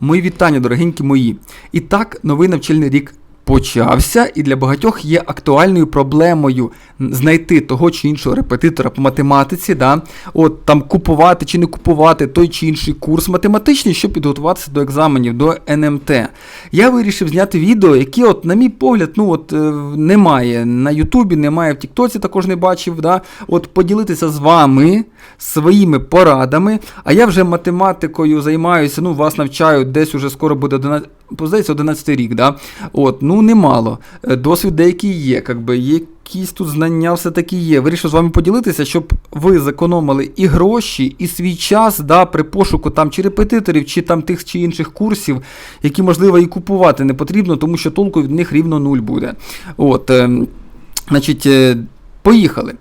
Мої вітання, дорогенькі мої. І так, новий навчальний рік почався, і для багатьох є актуальною проблемою знайти того чи іншого репетитора по математиці, да? от там купувати чи не купувати той чи інший курс математичний, щоб підготуватися до екзаменів, до НМТ. Я вирішив зняти відео, які, от, на мій погляд, ну от е, немає на Ютубі, немає в Тіктоці, також не бачив. Да? От поділитися з вами своїми порадами. А я вже математикою займаюся, ну, вас навчаю, десь уже скоро буде 11, здається, 11 рік. Да? От, ну немало. Е, Досвід деякий є, якби якісь тут знання все-таки є. Вирішив з вами поділитися, щоб ви зекономили і гроші, і свій час да, при пошуку там чи репетиторів, чи там тих чи інших курсів, які, можливо, і купувати не потрібно, тому що толку від них рівно нуль буде. От, е, значить, е, поїхали.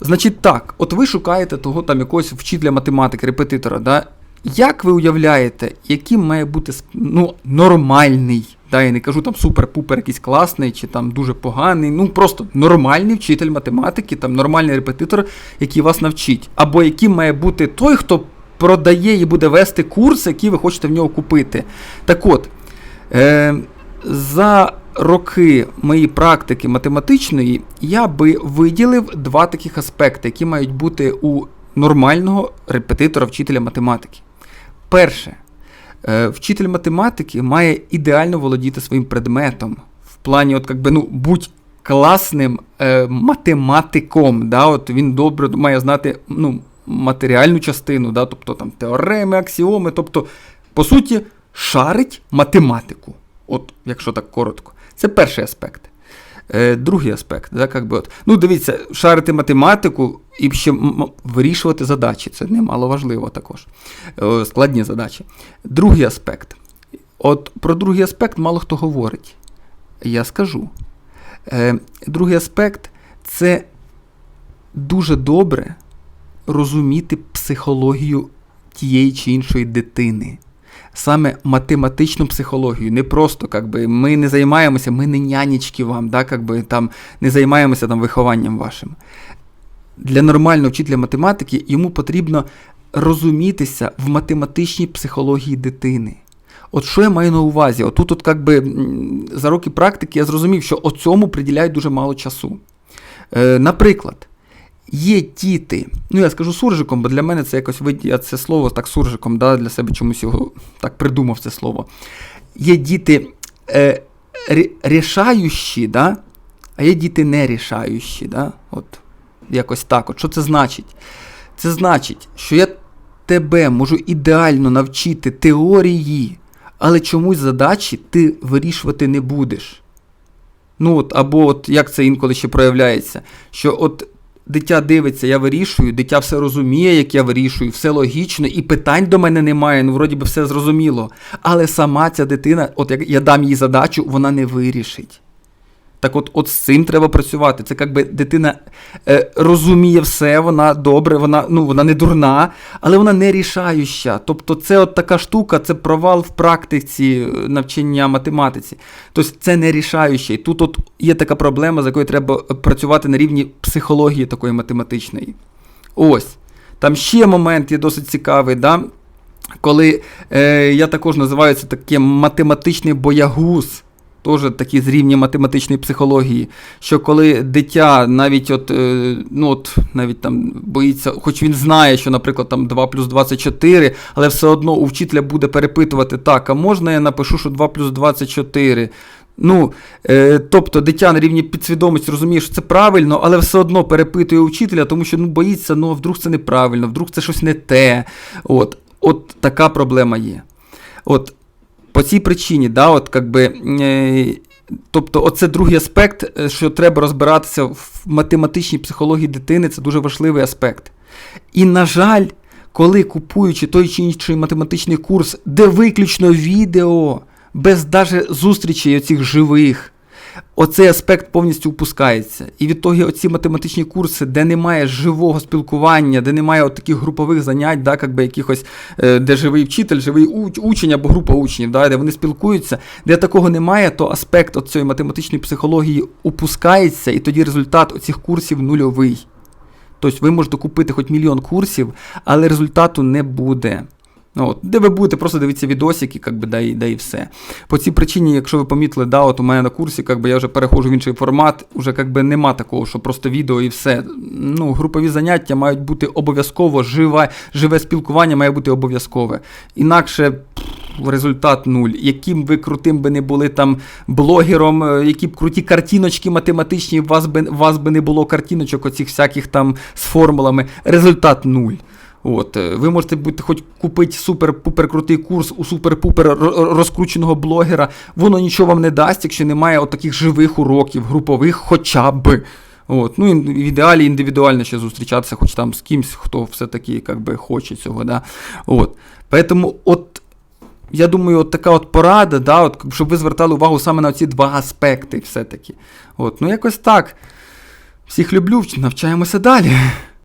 Значить, так, от ви шукаєте того там якогось вчителя математики, репетитора. Да? Як ви уявляєте, яким має бути ну, нормальний, да, я не кажу там супер-пупер якийсь класний чи там дуже поганий, ну просто нормальний вчитель математики, там нормальний репетитор, який вас навчить. Або яким має бути той, хто продає і буде вести курс, який ви хочете в нього купити. Так от, е, за роки моєї практики математичної я би виділив два таких аспекти, які мають бути у нормального репетитора вчителя математики. Перше, е, вчитель математики має ідеально володіти своїм предметом. В плані, от, якби, ну, будь класним е, математиком. Да? От він добре має знати ну, матеріальну частину, да? тобто там теореми, аксіоми, тобто, по суті, шарить математику. От, якщо так коротко. Це перший аспект. Е, другий аспект, да, как от. ну дивіться, шарити математику і ще вирішувати задачі. Це немало важливо також. Е, складні задачі. Другий аспект. От про другий аспект мало хто говорить. Я скажу. Е, другий аспект це дуже добре розуміти психологію тієї чи іншої дитини. Саме математичну психологію, не просто как би, ми не займаємося, ми не нянечки вам, да, как би, там, не займаємося там, вихованням вашим. Для нормального вчителя математики йому потрібно розумітися в математичній психології дитини. От що я маю на увазі? Отут, от, как би, за роки практики я зрозумів, що цьому приділяють дуже мало часу. Е, наприклад, є діти, ну я скажу суржиком, бо для мене це якось я це слово так суржиком, да, для себе чомусь його так придумав це слово. Є діти е, рішаючі, да, а є діти нерішаючі. Да? От, якось так. От. Що це значить? Це значить, що я тебе можу ідеально навчити теорії, але чомусь задачі ти вирішувати не будеш. Ну от, або от як це інколи ще проявляється, що от дитя дивиться, я вирішую, дитя все розуміє, як я вирішую, все логічно, і питань до мене немає, ну вроді би все зрозуміло. Але сама ця дитина, от як я дам їй задачу, вона не вирішить. Так от, от з цим треба працювати. Це якби дитина е, розуміє все, вона добре, вона ну, вона не дурна, але вона не рішаюча. Тобто це от така штука, це провал в практиці е, навчання математиці. Тобто це не рішаюче. І тут от є така проблема, з якою треба працювати на рівні психології такої математичної. Ось. Там ще момент є досить цікавий, да? коли е, я також називаю це таке математичний боягуз. Теж такі з рівня математичної психології, що коли дитя навіть от, е, ну от, навіть там боїться, хоч він знає, що, наприклад, там 2 плюс 24, але все одно у вчителя буде перепитувати, так, а можна я напишу, що 2 плюс 24? Ну, е, тобто дитя на рівні підсвідомості розуміє, що це правильно, але все одно перепитує у вчителя, тому що ну, боїться, ну, вдруг це неправильно, вдруг це щось не те. От, от така проблема є. От, по цій причині, да, от, как би, е, тобто, оце другий аспект, е, що треба розбиратися в математичній психології дитини, це дуже важливий аспект. І, на жаль, коли купуючи той чи інший математичний курс, де виключно відео, без даже зустрічей оцих живих, оцей аспект повністю упускається. І від того оці математичні курси, де немає живого спілкування, де немає от таких групових занять, да, би якихось, е, де живий вчитель, живий уч- учень або група учнів, да, де вони спілкуються, де такого немає, то аспект цієї математичної психології упускається, і тоді результат оцих курсів нульовий. Тобто ви можете купити хоч мільйон курсів, але результату не буде. Ну, От, де ви будете просто дивитися відосики, как би, да, і, да і все. По цій причині, якщо ви помітили, да, от у мене на курсі, как би, я вже переходжу в інший формат, уже как би, нема такого, що просто відео і все. Ну, групові заняття мають бути обов'язково, живе, живе спілкування має бути обов'язкове. Інакше результат нуль. Яким ви крутим би не були там блогером, е, які б круті картиночки математичні, у вас би, вас би не було картиночок оцих всяких там з формулами. Результат нуль. От, е, ви можете бути хоч купити супер-пупер крутий курс у супер-пупер розкрученого блогера. Воно нічого вам не дасть, якщо немає от таких живих уроків, групових хоча б. От, ну, в ідеалі індивідуально ще зустрічатися, хоч там з кимсь, хто все-таки би, хоче цього. Да? От. Поэтому, от, я думаю, от така от порада, да, от, щоб ви звертали увагу саме на ці два аспекти все-таки. От, ну, якось так. Всіх люблю, навчаємося далі.